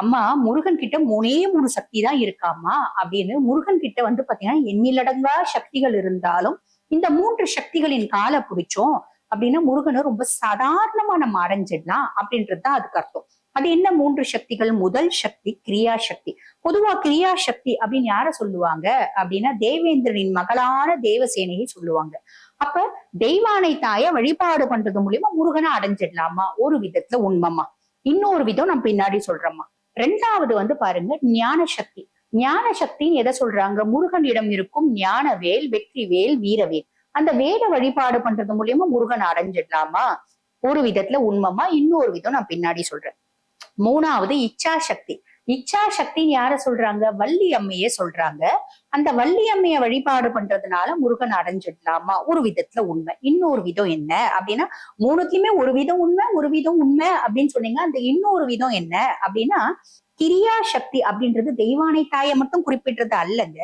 அம்மா முருகன் கிட்ட மூணே மூணு சக்தி தான் இருக்காமா அப்படின்னு முருகன் கிட்ட வந்து பாத்தீங்கன்னா எண்ணிலடங்கா சக்திகள் இருந்தாலும் இந்த மூன்று சக்திகளின் காலை பிடிச்சோம் அப்படின்னா முருகனை ரொம்ப சாதாரணமா நம்ம அடைஞ்சிடலாம் அப்படின்றது தான் அதுக்கு அர்த்தம். அது என்ன மூன்று சக்திகள்? முதல் சக்தி கிரியா சக்தி. பொதுவா கிரியா சக்தி அப்படின்னு யார சொல்லுவாங்க? அப்படின்னா தேவேந்திரனின் மகளான தேவசேனையை சொல்லுவாங்க. அப்ப தெய்வானை தாய வழிபாடு பண்றது மூலியமா முருகனை அடைஞ்சிடலாமா? ஒரு விதத்துல உண்மைமா இன்னொரு விதம் நம்ம பின்னாடி சொல்றோமா ரெண்டாவது வந்து பாருங்க ஞான சக்தி. ஞான சக்தின்னு எதை சொல்றாங்க? முருகனிடம் இருக்கும் ஞான வேல் வெற்றி வேல் வீரவேல் அந்த வேத வழிபாடு பண்றது மூலியமா முருகன் அடைஞ்சிடலாமா? ஒரு விதத்துல உண்மைமா இன்னொரு விதம் நான் பின்னாடி சொல்றேன். மூணாவது இச்சா சக்தி. இச்சா சக்தின்னு யார சொல்றாங்க? வள்ளி அம்மையே சொல்றாங்க. அந்த வள்ளி அம்மைய வழிபாடு பண்றதுனால முருகன் அடைஞ்சிடலாமா? ஒரு விதத்துல உண்மை. இன்னொரு விதம் என்ன? அப்படின்னா மூணுத்துலயுமே ஒரு விதம் உண்மை ஒரு விதம் உண்மை அப்படின்னு சொன்னீங்க அந்த இன்னொரு விதம் என்ன? அப்படின்னா கிரியா சக்தி அப்படின்றது தெய்வானை தாயை மட்டும் குறிப்பிடுறது அல்லங்க.